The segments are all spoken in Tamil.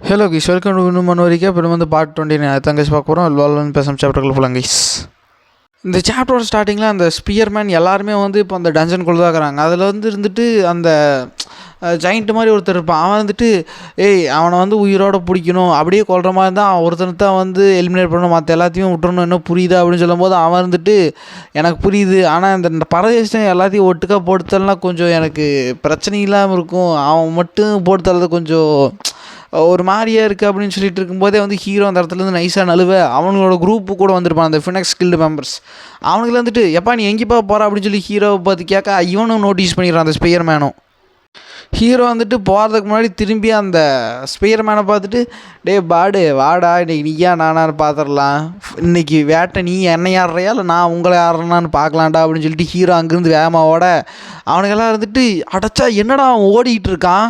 ஹலோ கைஸ் வெல்கம் டு இன்னும் மணி வரைக்கும் இப்போ வந்து பார்ட் டுவெண்ட்டி நான் தங்கச்சி பார்க்க போகிறோம் லோலன் பேசும் சாப்டர்களை போகலாம் கைஸ் இந்த சாப்டரோட ஸ்டார்டிங்கில் அந்த ஸ்பியர்மேன் எல்லாருமே வந்து இப்போ அந்த டஞ்சனுக்குள்ளே தான் இருக்கிறாங்க அதில் வந்து இருந்துட்டு அந்த ஜாயிண்ட் மாதிரி ஒருத்தர் இருப்பான். அவன் வந்துட்டு ஏய் அவனை வந்து உயிரோடு பிடிக்கணும். அப்படியே கொள்கிற மாதிரி இருந்தால் அவன் ஒருத்தனை தான் வந்து எலிமினேட் பண்ணணும். மற்ற எல்லாத்தையும் விட்டுறணும். இன்னும் புரியுதா அப்படின்னு சொல்லும்போது அவன் இருந்துட்டு எனக்கு புரியுது. ஆனால் இந்த பரதேசம் எல்லாத்தையும் ஒட்டுக்காக போட்டுத்தரனா கொஞ்சம் எனக்கு பிரச்சனை இல்லாமல் இருக்கும். அவன் மட்டும் போட்டு தரது கொஞ்சம் ஒரு மாதிரியா இருக்குது அப்படின்னு சொல்லிட்டு இருக்கும்போதே வந்து ஹீரோ அந்த இடத்துலேருந்து நைஸாக நழுவ அவங்களோட குரூப்பு கூட வந்திருப்பான் அந்த ஃபினக்ஸ் ஸ்கில்டு மெம்பர்ஸ் அவனுக்கு வந்துட்டு எப்பா நீ எங்கேப்பா போகிற அப்படின்னு சொல்லி ஹீரோவை பார்த்து கேட்க இவனும் நோட்டீஸ் பண்ணிடுறான் அந்த ஸ்பெயர் மேனும் ஹீரோ வந்துட்டு போகிறதுக்கு முன்னாடி திரும்பி அந்த ஸ்பெயர் மேனை பார்த்துட்டு டே பாடு வாடா இன்றைக்கி நீயா நானான்னு பார்த்துடலாம் இன்னைக்கு வேட்டை நீ என்னை ஆடுறியா இல்லை நான் உங்களை ஆடுறேனான்னு பார்க்கலாம்டா அப்படின்னு சொல்லிட்டு ஹீரோ அங்கேருந்து வேகமாக ஓட அவனுக்கெல்லாம் இருந்துட்டு அடைச்சா என்னடா அவன் ஓடிக்கிட்டு இருக்கான்?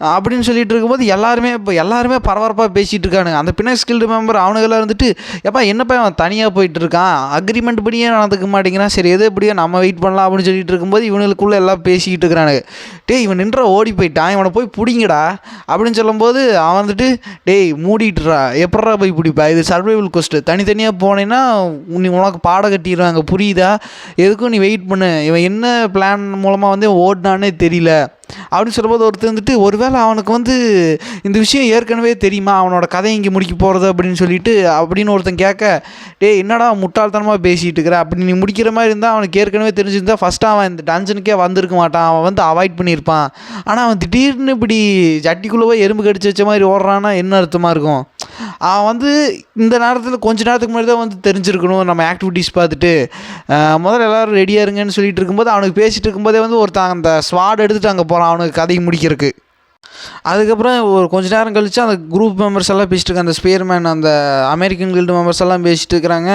அப்படின்னு சொல்லிட்டு இருக்கும்போது எல்லாருமே இப்போ எல்லாருமே பரபரப்பாக பேசிகிட்டு இருக்கானுங்க. அந்த பின்ன ஸ்கில்டு மெம்பர் அவனுங்கெல்லாம் இருந்துட்டு எப்பா என்னப்பா அவன் தனியாக போயிட்டு இருக்கான்? அக்ரிமெண்ட் படியே நடந்துக்க மாட்டேங்கிறான். சரி எது எப்படியோ நம்ம வெயிட் பண்ணலாம் அப்படின்னு சொல்லிட்டு இருக்கும்போது இவனுக்குள்ளே எல்லாம் பேசிக்கிட்டு இருக்கிறானுங்க. டேய் இவன் நின்ற ஓடி போயிட்டான். இவனை போய் பிடிங்கடா அப்படின்னு சொல்லும்போது அவன் வந்துட்டு டேய் மூடிட்டுறா. எப்படா போய் பிடிப்பா? இது சர்வைவல் கொஸ்ட்டு தனித்தனியாக போனேன்னா நீ உனக்கு பாடம் கட்டிடுவாங்க. புரியுதா? எதுக்கும் நீ வெயிட் பண்ணு. இவன் என்ன பிளான் மூலமாக வந்து ஓடினானே தெரியல. அப்படின்னு சொல்லும்போது ஒருத்தர் வந்துட்டு ஒருவேளை அவனுக்கு வந்து இந்த விஷயம் ஏற்கனவே தெரியுமா? அவனோட கதை இங்கே முடிக்க போகிறது அப்படின்னு சொல்லிட்டு அப்படின்னு ஒருத்தன் கேட்க டேய் என்னடா முட்டாள்தனமாக பேசிகிட்டு இருக்கிற? அப்படி நீ முடிக்கிற மாதிரி இருந்தால் அவனுக்கு ஏற்கனவே தெரிஞ்சிருந்தா ஃபஸ்ட்டு அவன் இந்த டஞ்சனுக்கே வந்திருக்க மாட்டான். அவன் வந்து அவாய்ட் பண்ணியிருப்பான். ஆனால் அவன் திடீர்னு இப்படி ஜட்டிக்குள்ளே எறும்பு கடிச்சு வச்ச மாதிரி ஓடுறான்னா என்ன அர்த்தமாக இருக்கும்? அவன் வந்து இந்த நேரத்தில் கொஞ்ச நேரத்துக்கு முன்னாடி தான் வந்து தெரிஞ்சிருக்கணும். நம்ம ஆக்டிவிட்டீஸ் பார்த்துட்டு முதல்ல எல்லோரும் ரெடியாக இருங்கன்னு சொல்லிட்டு இருக்கும்போது அவனுக்கு பேசிகிட்டு இருக்கும்போதே வந்து ஒருத்தன் அந்த ஸ்வாட் எடுத்துகிட்டு அங்கே போகிறான் அவனுக்கு கதையை முடிக்கிறதுக்கு. அதுக்கப்புறம் ஒரு கொஞ்ச நேரம் கழித்து அந்த குரூப் மெம்பர்ஸ் எல்லாம் பேசிட்டு இருக்காங்க. அந்த ஸ்பேர்மேன் அந்த அமெரிக்கன் கில்டு மெம்பர்ஸ் எல்லாம் பேசிட்டு இருக்கிறாங்க.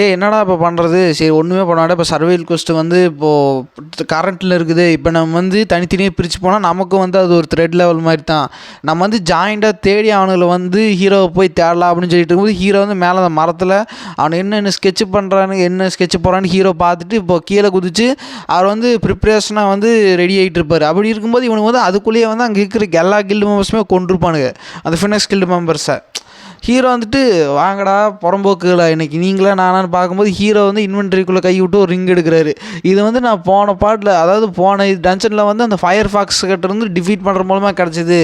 ஏய் என்னடா இப்போ பண்ணுறது சரி ஒன்றுமே பண்ண இப்போ சர்வைல் கொஸ்ட் வந்து இப்போது கரண்ட்டில் இருக்குது. இப்போ நம்ம வந்து தனித்தனியாக பிரித்து போனால் நமக்கும் வந்து அது ஒரு த்ரெட் லெவல் மாதிரி தான் நம்ம வந்து ஜாயிண்டாக தேடி அவனுங்களை வந்து ஹீரோவை போய் தேடலாம் அப்படின்னு சொல்லிட்டு இருக்கும்போது ஹீரோ வந்து மேலே அந்த மரத்தில் அவன் என்ன என்ன ஸ்கெட்ச் பண்ணுறான்னு என்ன ஸ்கெட்ச் போகிறான்னு ஹீரோ பார்த்துட்டு இப்போ கீழே குதிச்சு அவர் வந்து ப்ரிப்ரேஷனாக வந்து ரெடி ஆகிட்டு இருப்பார். அப்படி இருக்கும்போது இவனுக்கு வந்து அதுக்குள்ளேயே வந்து அங்கே இருக்கிற எல்லா கில்டு மெம்பர்ஸுமே கொண்டிருப்பானுங்க அந்த ஃபினக்ஸ் கில்டு மெம்பர்ஸை ஹீரோ வந்துட்டு வாங்கடா புறம்போக்குகளா இன்னைக்கு நீங்களே நானான்னு பார்க்கும்போது ஹீரோ வந்து இன்வென்ட்ரிக்குள்ளே கை விட்டு ஒரு ரிங் எடுக்கிறாரு. இது வந்து நான் போன பாட்டில் அதாவது போன டன்ஷனில் வந்து அந்த ஃபயர் ஃபாக்ஸ் கிட்ட இருந்து டிஃபீட் பண்ணுற மூலமாக கிடச்சிது.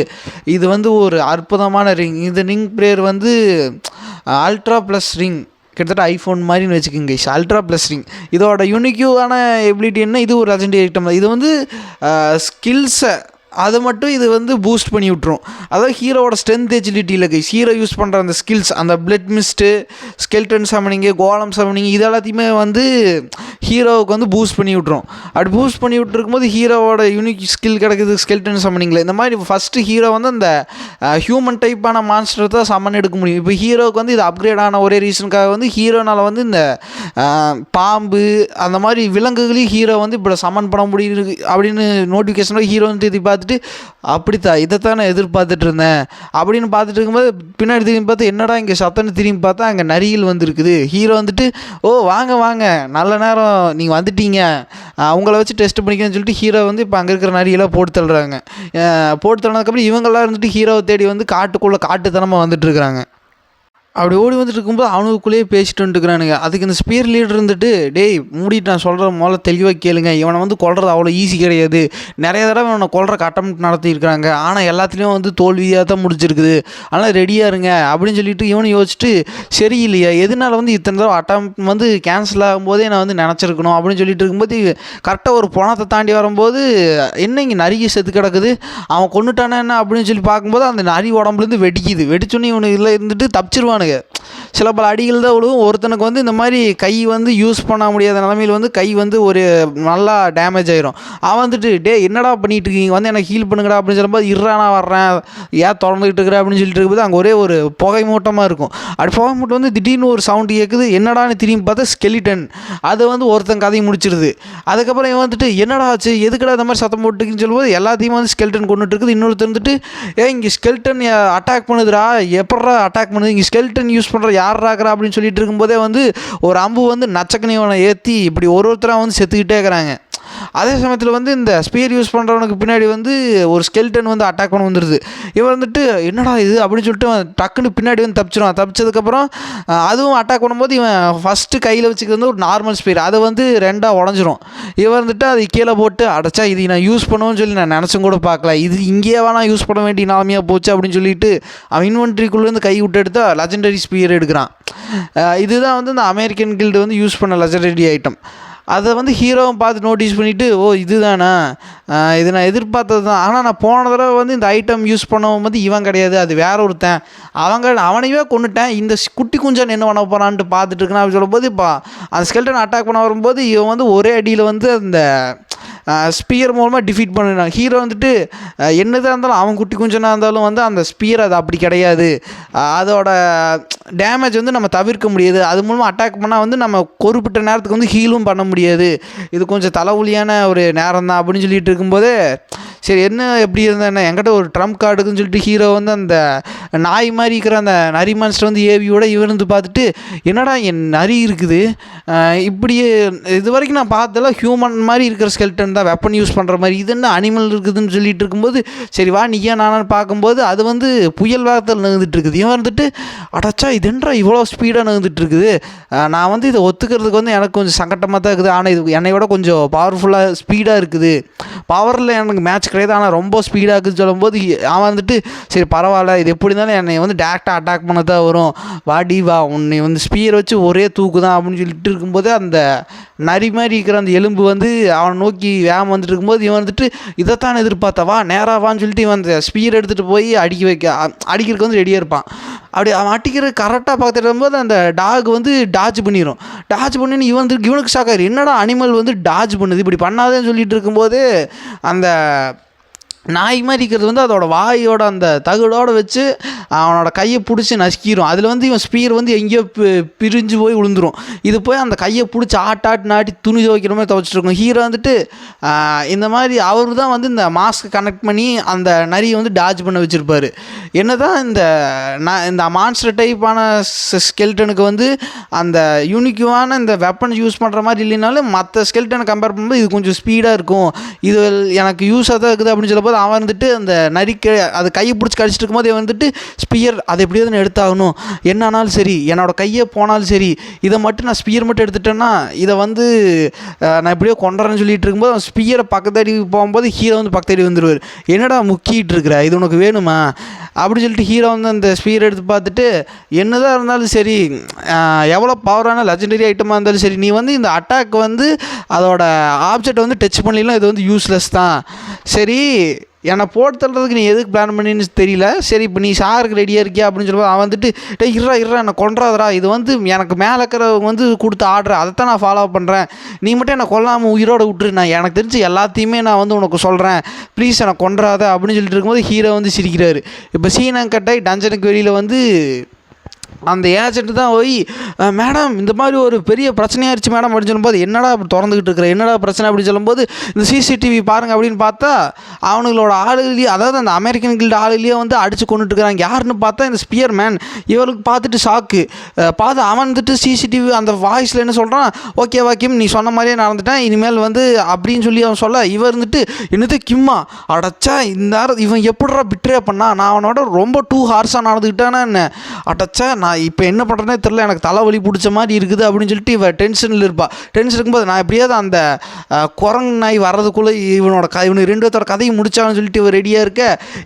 இது வந்து ஒரு அற்புதமான ரிங் இந்த ரிங் ப்ரேயர் வந்து அல்ட்ரா ப்ளஸ் ரிங் கிட்டத்தட்ட ஐஃபோன் மாதிரின்னு வச்சுக்கோங்க அல்ட்ரா ப்ளஸ் ரிங் இதோட யூனிக்யூவான எபிலிட்டி என்ன? இது ஒரு லெஜண்டரி ஐட்டம் இது வந்து ஸ்கில்ஸை அதை மட்டும் இது வந்து பூஸ்ட் பண்ணி விட்ரும் அதாவது ஹீரோவோட ஸ்ட்ரென்த் எஜிலிட்டியில் கைஸ் ஹீரோ யூஸ் பண்ணுற அந்த ஸ்கில்ஸ் அந்த பிளட் மிஸ்ட்டு ஸ்கெல்டன் சமனிங்கு கோலம் சமனிங் இது எல்லாத்தையுமே வந்து ஹீரோவுக்கு வந்து பூஸ்ட் பண்ணி விட்ரும் அப்படி பூஸ்ட் பண்ணி விட்டுருக்கும்போது ஹீரோவோட யூனிக் ஸ்கில் கிடைக்குது ஸ்கெல்டன் சமனிங்கில் இந்த மாதிரி ஃபஸ்ட்டு ஹீரோ வந்து அந்த ஹியூமன் டைப்பான மான்ஸ்டர் தான் சம்மன் எடுக்க முடியும். இப்போ ஹீரோவுக்கு வந்து இது அப்கிரேட் ஆன ஒரே ரீசனுக்காக வந்து ஹீரோனால் வந்து இந்த பாம்பு அந்த மாதிரி விலங்குகளையும் ஹீரோ வந்து இப்போ சமன் பண்ண முடியுது அப்படின்னு நோட்டிஃபிகேஷனில் ஹீரோ வந்து பார்த்துட்டு அப்படித்தான் இதைத்தான் நான் எதிர்பார்த்துட்டு இருந்தேன். அப்படின்னு பார்த்துட்டு இருக்கும்போது பின்னாடி திரும்பி பார்த்து என்னடா இங்கே சத்தம்னு திரும்பி பார்த்தா அங்கே நரியில் வந்துருக்குது. ஹீரோ வந்துட்டு ஓ வாங்க வாங்க நல்ல நேரம் நீங்கள் வந்துட்டீங்க அவங்கள வச்சு டெஸ்ட் பண்ணிக்கணும்னு சொல்லிட்டு ஹீரோ வந்து இப்போ அங்கே இருக்கிற நரியெல்லாம் போட்டு தள்ளுறாங்க. போட்டு தள்ளினதுக்கப்புறம் இவங்கெல்லாம் இருந்துட்டு ஹீரோவை தேடி வந்து காட்டுக்குள்ளே காட்டுத்தனமாக வந்துட்டுருக்குறாங்க அப்படி ஓடி வந்துட்டு இருக்கும்போது அவனுக்குள்ளேயே பேசிட்டு வந்துட்டுக்கிறானுங்க அதுக்கு இந்த ஸ்பீர் லீடர் இருந்துட்டு டேய் மூடிட்டு நான் சொல்கிற முதல்ல தெளிவாக கேளுங்க. இவனை வந்து கொள்றது அவ்வளோ ஈஸி கிடையாது. நிறைய தடவை இவனை கொள்றக்கு அட்டம் நடத்தியிருக்கிறாங்க. ஆனால் எல்லாத்துலேயும் வந்து தோல்வியாக தான் முடிச்சிருக்குது ஆனால் ரெடியாக இருங்க. அப்படின்னு சொல்லிட்டு இவனை யோசிச்சுட்டு சரியில்லையா எதனால வந்து இத்தனை தடவை அட்டம் வந்து கேன்சல் ஆகும்போதே நான் வந்து நினச்சிருக்கணும்? அப்படின்னு சொல்லிட்டு இருக்கும்போது கரெக்டாக ஒரு பணத்தை தாண்டி வரும்போது என்ன இங்கே நரிக்கு செத்து கிடக்குது? அவன் கொண்டுட்டானே என்ன? அப்படின்னு சொல்லி பார்க்கும்போது அந்த நரி உடம்புலேருந்து வெடிக்குது. வெடிச்சோன்னே இவனுக்கு இதில் இருந்துட்டு தப்பிச்சிருவானுங்க சில பல அடிகள் தான் விழுவும். ஒருத்தனுக்கு வந்து இந்த மாதிரி கை வந்து யூஸ் பண்ண முடியாத நிலமையில் வந்து கை வந்து ஒரு நல்லா டேமேஜ் ஆயிரும். அவன் வந்துட்டு டே என்னடா பண்ணிட்டு இருக்கீங்க? வந்து எனக்கு ஹீல் பண்ணுங்கடா அப்படின்னு சொல்லும்போது இறா நான் வர்றேன். ஏன் திறந்துக்கிட்டு இருக்கிற? அப்படின்னு சொல்லிட்டு இருக்கும்போது அங்கே ஒரே ஒரு புகை மூட்டமாக இருக்கும். அப்படி புகை மூட்டம் வந்து திடீர்னு ஒரு சவுண்டு கேட்குது என்னடான்னு திரும்பி பார்த்தா ஸ்கெலிட்டன் அது வந்து ஒருத்தன் கதையை முடிச்சிடுது அதுக்கப்புறம் இவன் வந்துட்டு என்னடா ஆச்சு? எதுக்குடா இந்த மாதிரி சத்தம் போட்டுக்குன்னு சொல்லும்போது எல்லாத்தையும் வந்து ஸ்கெல்டன் கொண்டுட்டு இருக்குது. இன்னொருத்தர் வந்துட்டு ஏ இங்கே ஸ்கெல்டன் அட்டாக் பண்ணுதுடா. எப்பட்றா அட்டாக் பண்ணுது? இங்கே ஸ்கெல்டன் யூஸ் பண்ணுற ராக்கிறா அப்படின்னு சொல்லிட்டு இருக்கும்போதே வந்து ஒரு அம்பு வந்து நச்சக்கனிவனை ஏற்றி இப்படி ஒரு ஒருத்தராக வந்து செத்துக்கிட்டே இருக்கிறாங்க. அதே சமயத்தில் வந்து இந்த ஸ்பியர் யூஸ் பண்ணுறவனுக்கு பின்னாடி வந்து ஒரு ஸ்கெல்டன் வந்து அட்டாக் பண்ண வந்துடுது இவன் வந்துட்டு என்னடா இது? அப்படின்னு சொல்லிட்டு அவன் டக்குன்னு பின்னாடி வந்து தப்பிச்சிருவான். தப்பிச்சதுக்கப்புறம் அதுவும் அட்டாக் பண்ணும்போது இவன் ஃபஸ்ட்டு கையில் வச்சுக்கிறது வந்து ஒரு நார்மல் ஸ்பியர் அதை வந்து ரெண்டாக உடஞ்சிரும். இவன் வந்துட்டு அதை கீழே போட்டு அடைச்சா இது நான் யூஸ் பண்ணுவேன்னு சொல்லி நான் நினச்சும் கூட பார்க்கல. இது இங்கேயே வேணா யூஸ் பண்ண வேண்டிய நிலமையாக போச்சு அப்படின்னு சொல்லிட்டு அவன் இன்வென்ட்ரிக்குள்ளேருந்து கை விட்டு எடுத்தா லெஜெண்டரி ஸ்பியர் எடுக்கிறான். இதுதான் வந்து இந்த அமெரிக்கன் கில்டு வந்து யூஸ் பண்ண லெஜண்டரி ஐட்டம் அதை வந்து ஹீரோவும் பார்த்து நோட்டீஸ் பண்ணிவிட்டு ஓ இதுதானா? இது நான் எதிர்பார்த்தது தான். ஆனால் நான் போன தடவை வந்து இந்த ஐட்டம் யூஸ் பண்ணவும் வந்து இவன் கிடையாது அது வேற ஒருத்தன். அவங்க அவனையே கொண்டுட்டேன் இந்த ஸ்- குட்டி குஞ்சன் என்ன பண்ண போகிறான்ட்டு பார்த்துட்டு இருக்கேன் அப்படின்னு சொல்லும்போது இப்போ அந்த ஸ்கெல்டன் அட்டாக் பண்ண வரும்போது இவன் வந்து ஒரே அடியில் வந்து அந்த ஸ்பியர் மூலமாக டிஃபீட் பண்ணிடுறாங்க. ஹீரோ வந்துட்டு என்னதான் இருந்தாலும் அவன் குட்டி குஞ்சனாக இருந்தாலும் வந்து அந்த ஸ்பியர் அது அப்படி கிடையாது. அதோட டேமேஜ் வந்து நம்ம தவிர்க்க முடியாது. அது மூலமாக அட்டாக் பண்ணால் வந்து நம்ம குறிப்பிட்ட நேரத்துக்கு வந்து ஹீலும் பண்ண முடியாது. இது கொஞ்சம் தலைவலியான ஒரு நேரம் தான் அப்படின்னு சொல்லிட்டு இருக்கும்போது சரி என்ன எப்படி இருந்தேன்னா என்ன? என்கிட்ட ஒரு ட்ரம்ப் கார்டுக்குன்னு சொல்லிட்டு ஹீரோ வந்து அந்த நாய் மாதிரி இருக்கிற அந்த நரி மான்ஸ்டர் வந்து ஏவியோட இவர் வந்து பார்த்துட்டு என்னடா என் நரி இருக்குது? இப்படியே இது வரைக்கும் நான் பார்த்தெல்லாம் ஹியூமன் மாதிரி இருக்கிற ஸ்கெல்டன் தான். வெப்பன் யூஸ் பண்ணுற மாதிரி. இது என்ன அனிமல் இருக்குதுன்னு சொல்லிட்டு இருக்கும்போது சரி வா நீயா நானான்னு பார்க்கும்போது அது வந்து புயல் வேகத்தில் நகர்ந்துட்டு இருக்குது. இவன் வந்துட்டு அடச்சா இதுன்றா இவ்வளோ ஸ்பீடாக நகர்ந்துட்டு இருக்குது? நான் வந்து இதை ஒத்துக்கிறதுக்கு வந்து எனக்கு கொஞ்சம் சங்கட்டமாக தான் இருக்குது. ஆனால் இது என்னை விட கொஞ்சம் பவர்ஃபுல்லாக ஸ்பீடாக இருக்குது. பவரில் எனக்கு மேட்ச் கிடையாது. ஆனால் ரொம்ப ஸ்பீடாக இருக்குன்னு சொல்லும்போது அவன் வந்துட்டு சரி பரவாயில்ல இது எப்படி இருந்தாலும் என்னை வந்து டேரெக்டாக அட்டாக் பண்ண தான் வரும். வாடி வா உன்னை வந்து ஸ்பீயர் வச்சு ஒரே தூக்கு தான் அப்படின்னு சொல்லிட்டு இருக்கும்போது அந்த நரி மாதிரி இருக்கிற அந்த எலும்பு வந்து அவனை நோக்கி வேகம் வந்துட்டு இருக்கும்போது இவன் வந்துட்டு இதைத்தான் எதிர்பார்த்தா வா நேராக வான்னு சொல்லிட்டு இவன் அந்த ஸ்பீயர் எடுத்துகிட்டு போய் அடிக்க வைக்க அடிக்கிறதுக்கு வந்து ரெடியாக இருப்பான். அப்படி அவன் அடிக்கிறது கரெக்டாக பார்த்துட்டு இருக்கும்போது அந்த டாக் வந்து டாஜ் பண்ணிடும் டாச் பண்ணி இவன் வந்து இவனுக்கு ஷாக்காரு என்னடா அனிமல் வந்து டாச் பண்ணுது? இப்படி பண்ணாதேன்னு சொல்லிட்டு இருக்கும்போது அந்த நாய் மாதிரி இருக்கிறது வந்து அதோட வாயோட அந்த தகுடோடு வச்சு அவனோட கையை பிடிச்சி நசுக்கிடும் அதில் வந்து இவன் ஸ்பீர் வந்து எங்கேயோ பி- பிரிஞ்சு போய் விழுந்துரும். இது போய் அந்த கையை பிடிச்சி ஆட்டாட்டு நாட்டி துணி துவைக்கிற மாதிரி துவைச்சிட்ருக்கும் ஹீரோ வந்துட்டு இந்த மாதிரி அவர் தான் வந்து இந்த மாஸ்க்கு கனெக்ட் பண்ணி அந்த நரியை வந்து டாஜ் பண்ண வச்சுருப்பார். என்ன தான் இந்த நான் இந்த மான்ஸ்டர் டைப்பான ஸ்கெல்டனுக்கு வந்து அந்த யூனிக்குவான இந்த வெப்பன் யூஸ் பண்ணுற மாதிரி இல்லைனாலும் மற்ற ஸ்கெல்டனை கம்பேர் பண்ணும்போது இது கொஞ்சம் ஸ்பீடாக இருக்கும். இது எனக்கு யூஸாக தான் இருக்குது அப்படின்னு சொல்லப்போ சொல்லும்போது அவன் வந்துட்டு அந்த நரிக்க அது கையை பிடிச்சி கடிச்சிட்டு இருக்கும்போது இவன் வந்துட்டு ஸ்பியர் அதை எப்படியாவது எடுத்தாகணும். என்ன ஆனாலும் சரி என்னோட கையே போனாலும் சரி இதை மட்டும் நான் ஸ்பியர் மட்டும் எடுத்துட்டேன்னா இதை வந்து நான் எப்படியோ கொண்டுறேன்னு சொல்லிட்டு இருக்கும்போது அவன் ஸ்பியரை பக்கத்தடி போகும்போது ஹீரோ வந்து பக்கத்தடி வந்துடுவார் என்னடா முக்கிட்டு இருக்கிற? இது உனக்கு வேணுமா? அப்படின்னு சொல்லிட்டு ஹீரோ வந்து அந்த ஸ்பீர் எடுத்து பார்த்துட்டு என்னதான் இருந்தாலும் சரி எவ்வளோ பவரான லெஜண்டரி ஐட்டமாக இருந்தாலும் சரி நீ வந்து இந்த அட்டாக் வந்து அதோட ஆப்ஜெக்ட் வந்து டச் பண்ணலாம் இது வந்து யூஸ்லெஸ் தான். சரி என்னை போட்டு தள்ளுறதுக்கு நீ எதுக்கு பிளான் பண்ணின்னு தெரியல. சரி இப்போ நீ சாருக்கு ரெடியாக இருக்கியா அப்படின்னு சொல்லும்போது அவன் வந்துட்டு டே இருறா இருறா என்னை கொன்றாதரா இது வந்து எனக்கு மேலே இருக்கிறவங்க வந்து கொடுத்த ஆர்டர் அதை தான் நான் ஃபாலோ பண்ணுறேன் நீ மட்டும் என்னை கொல்லாமல் உயிரோட விட்டுரு. நான் எனக்கு தெரிஞ்சு எல்லாத்தையுமே நான் வந்து உனக்கு சொல்கிறேன் ப்ளீஸ் என்னை கொன்றாத. அப்படின்னு சொல்லிட்டு இருக்கும்போது ஹீரோ வந்து சிரிக்கிறாரு. இப்போ சீனங்கட்டை டஞ்சனுக்கு வெளியில் வந்து அந்த ஏஜென்ட் தான் போய் மேடம் இந்த மாதிரி ஒரு பெரிய பிரச்சனையாயிருச்சு மேடம் அப்படின்னு சொல்லும்போது என்னடா அப்படி திறந்துக்கிட்டு இருக்கிற என்னடா பிரச்சனை? அப்படின்னு சொல்லும்போது இந்த சிசிடிவி பாருங்க அப்படின்னு பார்த்தா அவனுங்களோட ஆளுகளையும் அதாவது அந்த அமெரிக்கன் கில்டு ஆளுகளையே வந்து அடிச்சு கொண்டுட்டு இருக்கிறாங்க யாருன்னு பார்த்தா இந்த ஸ்பியர் மேன் இவருக்கு பார்த்துட்டு ஷாக்கு பார்த்து அவன் வந்துட்டு சிசிடிவி அந்த வாய்ஸில் என்ன சொல்கிறான் ஓகே வாக்கியம் நீ சொன்ன மாதிரியே நடந்துட்டேன். இனிமேல் வந்து அப்படின்னு சொல்லி அவன் சொல்ல இவர் இருந்துட்டு என்னது கிம்மா அடச்சா இந்த நேரம் இவன் எப்படிடா பிட்ரே பண்ணா? நான் அவனோட ரொம்ப டூ ஹார்ஸாக நடந்துக்கிட்டானா என்ன? அடச்சா நான் இப்போ என்ன பண்ணுறேனே தெரில எனக்கு தலைவலி பிடிச்ச மாதிரி இருக்குது அப்படின்னு சொல்லிட்டு இவன் டென்ஷனில் இருப்பாள் டென்ஷன் இருக்கும்போது நான் எப்படியாவது அந்த குரங்கு நாய் வர்றதுக்குள்ளே இவனோட க இவனுக்கு ரெண்டு பேர்த்தோட கதையை முடிச்சான்னு சொல்லிட்டு இவன் ரெடியாக இருக்க.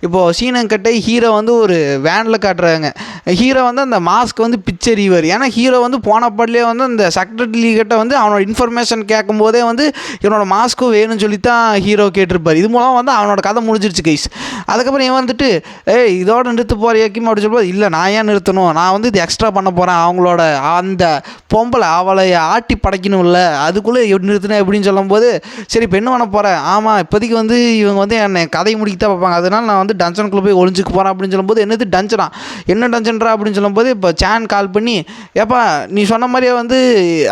இப்போது சீனங்கட்டை ஹீரோ வந்து ஒரு வேனில் காட்டுறாங்க. ஹீரோ வந்து அந்த மாஸ்க் வந்து பிச்சரிவர் ஏன்னா ஹீரோ வந்து போன பாட்டிலே வந்து அந்த செக்ரட்டரி கிட்ட வந்து அவனோட இன்ஃபர்மேஷன் கேட்கும்போதே வந்து இவனோட மாஸ்க்கும் வேணும்னு சொல்லி தான் ஹீரோ கேட்டிருப்பார். இது மூலம் வந்து அவனோட கதை முடிஞ்சிருச்சு கைஸ் அதுக்கப்புறம் இவன் வந்துட்டு ஏய் இதோட நிறுத்து போறியாக்கிம் அப்படின்னு சொல்லும்போது இல்லை நான் ஏன் நிறுத்தணும்? நான் வந்து இது எக்ஸ்ட்ரா பண்ண போகிறேன் அவங்களோட அந்த பொம்பளை அவளை ஆட்டி படைக்கணும்ல? அதுக்குள்ளே நிறுத்தினேன் எப்படின்னு சொல்லும்போது சரி இப்போ என்ன பண்ண போகிறேன் ஆமாம் இப்போதைக்கு வந்து இவங்க வந்து என்னை கதை முடிக்க தான் பார்ப்பாங்க. அதனால நான் வந்து டஞ்சனுக்குள்ளே போய் ஒளிஞ்சுக்க போகிறேன் அப்படின்னு சொல்லும்போது என்னது டஞ்சனா என்ன டஞ்சன்ரா அப்படின்னு சொல்லும்போது இப்போ சேன் கால் பண்ணி ஏப்பா நீ சொன்ன மாதிரியே வந்து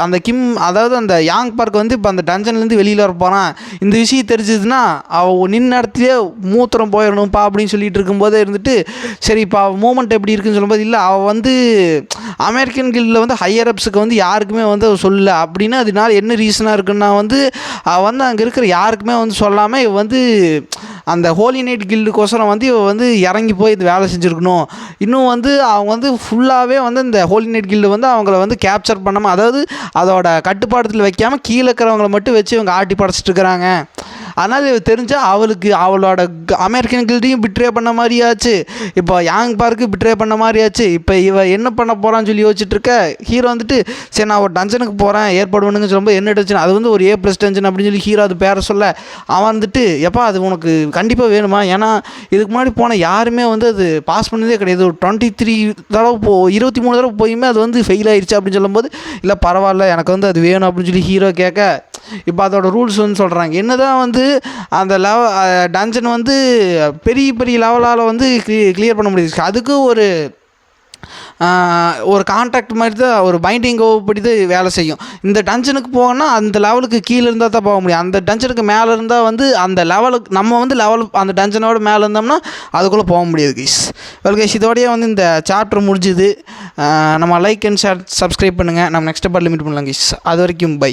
அந்த கிம் அதாவது அந்த யாங் பார்க் வந்து இப்போ அந்த டஞ்சன்லேருந்து வெளியில் வர போகிறான் இந்த விஷயம் தெரிஞ்சதுன்னா அவள் நின்ன இடத்துலயே மூத்திரம் போயிடணும்ப்பா அப்படின்னு சொல்லிட்டு இருக்கும்போது இருந்துட்டு சரி இப்போ அவள் மூமெண்ட் எப்படி இருக்குன்னு சொல்லும்போது இல்லை அவள் வந்து அமெரிக்கன் கில்டில் வந்து ஹையர் அப்ஸுக்கு வந்து யாருக்குமே வந்து அவர் சொல்லல. அப்படின்னு அதனால என்ன ரீசனாக இருக்குன்னா வந்து வந்து அங்கே இருக்கிற யாருக்குமே வந்து சொல்லாமல் இவ வந்து அந்த ஹோலி நைட் கில்டுக்கோசரம் வந்து இவ வந்து இறங்கி போய் இது வேலை செஞ்சுருக்கணும். இன்னும் வந்து அவங்க வந்து ஃபுல்லாகவே வந்து இந்த ஹோலி நைட் கில்டு வந்து அவங்கள வந்து கேப்சர் பண்ணாமல் அதாவது அதோட கட்டுப்பாடத்தில் வைக்காமல் கீழே இருக்கிறவங்கள மட்டும் வச்சு இவங்க ஆட்டி படைச்சிட்டு இருக்கிறாங்க. அதனால் தெரிஞ்சால் அவளுக்கு அவளோட க- அமெரிக்கன் கில்டையும் பிட்ரே பண்ண மாதிரியாச்சு இப்போ யாங் பார்க்கு பிட்ரே பண்ண மாதிரியாச்சு இப்போ இவ என்ன பண்ண போகிறான்னு சொல்லி யோசிச்சுட்டு இருக்க ஹீரோ வந்துட்டு சரி நான் ஒரு டஞ்சனுக்கு போகிறேன் ஏற்பாடு சொல்லும்போது என்ன டஞ்சன் அது வந்து ஒரு ஏ ப்ளஸ் டென்ஷன் அப்படின்னு சொல்லி ஹீரோ அது பேரை சொல்ல அவன் வந்துட்டு எப்பா அது உனக்கு கண்டிப்பாக வேணுமா? ஏன்னா இதுக்கு முன்னாடி போன யாருமே வந்து அது பாஸ் பண்ணதே கிடையாது. ஒரு டுவெண்ட்டி த்ரீ தடவை போ இருபத்தி மூணு தடவை போயுமே அது வந்து ஃபெயில் ஆயிடுச்சு அப்படின்னு சொல்லும்போது இல்லை பரவாயில்ல எனக்கு வந்து அது வேணும் அப்படின்னு சொல்லி ஹீரோ கேட்க இப்போ அதோட ரூல்ஸ் வந்து சொல்கிறாங்க என்ன தான் வந்து அந்த லெவ டஞ்சன் வந்து பெரிய பெரிய லெவலால் வந்து கிளியர் பண்ண முடியுது. அதுக்கு ஒரு ஒரு கான்ட்ராக்ட் மாதிரி தான் ஒரு பைண்டிங் படி தான் வேலை செய்யும். இந்த டஞ்சனுக்கு போகணும்னா அந்த லெவலுக்கு கீழே இருந்தால் தான் போக முடியும். அந்த டஞ்சனுக்கு மேலே இருந்தால் வந்து அந்த லெவலுக்கு நம்ம வந்து லெவல் அந்த டஞ்சனோட மேலே இருந்தோம்னா அதுக்குள்ளே போக முடியாது கைஸ் வெல் கைஸ் இதோடய வந்து இந்த சாப்டர் முடிஞ்சுது. நம்ம லைக் அண்ட் ஷேர் சப்ஸ்கிரைப் பண்ணுங்கள் நம்ம நெக்ஸ்ட் பார்ட் லிமிட் பண்ணலாம் கைஸ் அது வரைக்கும் பை